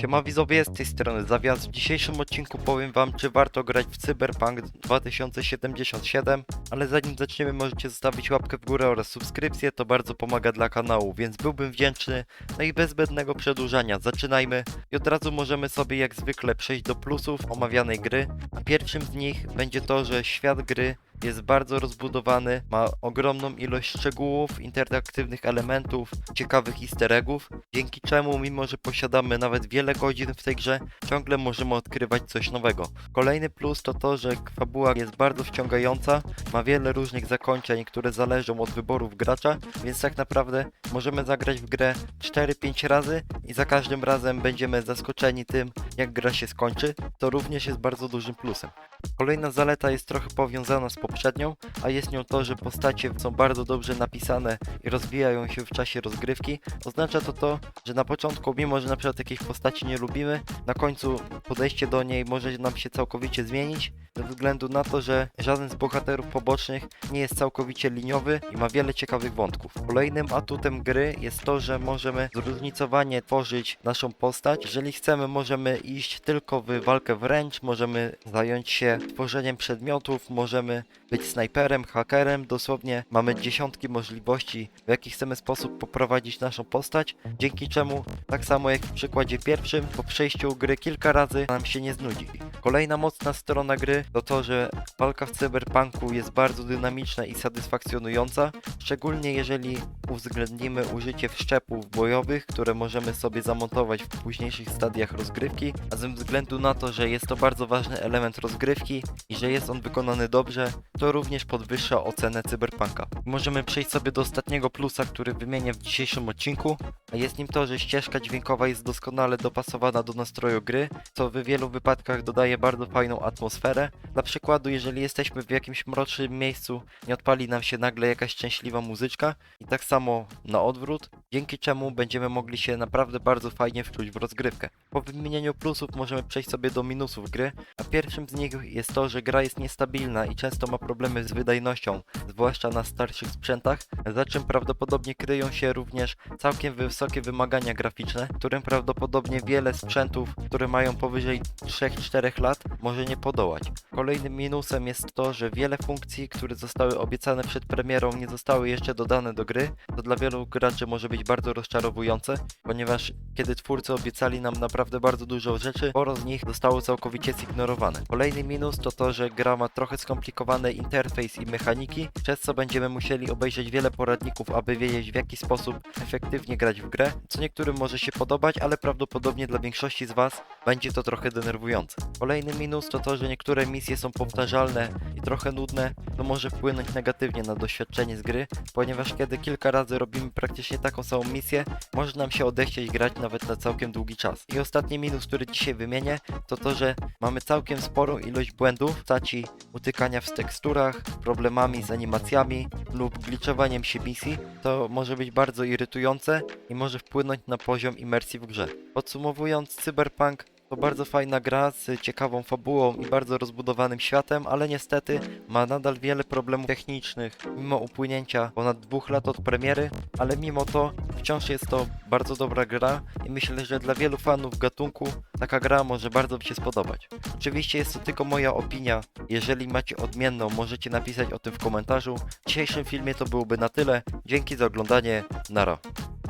Siema widzowie, z tej strony Zawias. W dzisiejszym odcinku powiem wam, czy warto grać w Cyberpunk 2077, ale zanim zaczniemy możecie zostawić łapkę w górę oraz subskrypcję, to bardzo pomaga dla kanału, więc byłbym wdzięczny. No i bez zbędnego przedłużania, zaczynajmy i od razu możemy sobie jak zwykle przejść do plusów omawianej gry, a pierwszym z nich będzie to, że świat gry jest bardzo rozbudowany, ma ogromną ilość szczegółów, interaktywnych elementów, ciekawych easter eggów, dzięki czemu mimo, że posiadamy nawet wiele godzin w tej grze, ciągle możemy odkrywać coś nowego. Kolejny plus to to, że fabuła jest bardzo wciągająca, ma wiele różnych zakończeń, które zależą od wyborów gracza, więc tak naprawdę możemy zagrać w grę 4-5 razy i za każdym razem będziemy zaskoczeni tym, jak gra się skończy, to również jest bardzo dużym plusem. Kolejna zaleta jest trochę powiązana z poprzednią, a jest nią to, że postacie są bardzo dobrze napisane i rozwijają się w czasie rozgrywki. Oznacza to to, że na początku, mimo że na przykład jakiejś postaci nie lubimy, na końcu podejście do niej może nam się całkowicie zmienić, ze względu na to, że żaden z bohaterów pobocznych nie jest całkowicie liniowy i ma wiele ciekawych wątków. Kolejnym atutem gry jest to, że możemy zróżnicowanie tworzyć naszą postać. Jeżeli chcemy, możemy iść tylko w walkę wręcz, możemy zająć się tworzeniem przedmiotów, możemy być snajperem, hakerem, dosłownie mamy dziesiątki możliwości, w jaki chcemy sposób poprowadzić naszą postać, dzięki czemu, tak samo jak w przykładzie pierwszym, po przejściu gry kilka razy nam się nie znudzi. Kolejna mocna strona gry to to, że walka w cyberpunku jest bardzo dynamiczna i satysfakcjonująca, szczególnie jeżeli uwzględnimy użycie wszczepów bojowych, które możemy sobie zamontować w późniejszych stadiach rozgrywki, a ze względu na to, że jest to bardzo ważny element rozgrywki i że jest on wykonany dobrze, to również podwyższa ocenę cyberpunka. Możemy przejść sobie do ostatniego plusa, który wymienię w dzisiejszym odcinku, jest nim to, że ścieżka dźwiękowa jest doskonale dopasowana do nastroju gry, co w wielu wypadkach dodaje bardzo fajną atmosferę. Dla przykładu, jeżeli jesteśmy w jakimś mrocznym miejscu, nie odpali nam się nagle jakaś szczęśliwa muzyczka i tak samo na odwrót, dzięki czemu będziemy mogli się naprawdę bardzo fajnie wczuć w rozgrywkę. Po wymienieniu plusów możemy przejść sobie do minusów gry, a pierwszym z nich jest to, że gra jest niestabilna i często ma problemy z wydajnością, zwłaszcza na starszych sprzętach, za czym prawdopodobnie kryją się również całkiem wysokie wymagania graficzne, którym prawdopodobnie wiele sprzętów, które mają powyżej 3-4 lat, może nie podołać. Kolejnym minusem jest to, że wiele funkcji, które zostały obiecane przed premierą, nie zostały jeszcze dodane do gry, to dla wielu graczy może być bardzo rozczarowujące, ponieważ kiedy twórcy obiecali nam naprawdę bardzo dużo rzeczy, sporo z nich zostało całkowicie zignorowane. Kolejny minus to to, że gra ma trochę skomplikowany interfejs i mechaniki, przez co będziemy musieli obejrzeć wiele poradników, aby wiedzieć w jaki sposób efektywnie grać w grę, co niektórym może się podobać, ale prawdopodobnie dla większości z Was będzie to trochę denerwujące. Kolejny minus to to, że niektóre misje są powtarzalne i trochę nudne, to może wpłynąć negatywnie na doświadczenie z gry, ponieważ kiedy kilka razy robimy praktycznie taką samą misję, może nam się odechcieć grać nawet na całkiem długi czas. I ostatni minus, który dzisiaj wymienię, to to, że mamy całkiem sporą ilość błędów w postaci utykania w teksturach, problemami z animacjami lub gliczowaniem się misji. To może być bardzo irytujące i może wpłynąć na poziom imersji w grze. Podsumowując, Cyberpunk to bardzo fajna gra z ciekawą fabułą i bardzo rozbudowanym światem, ale niestety ma nadal wiele problemów technicznych, mimo upłynięcia ponad dwóch lat od premiery, ale mimo to wciąż jest to bardzo dobra gra i myślę, że dla wielu fanów gatunku taka gra może bardzo się spodobać. Oczywiście jest to tylko moja opinia, jeżeli macie odmienną możecie napisać o tym w komentarzu. W dzisiejszym filmie to byłoby na tyle, dzięki za oglądanie, nara.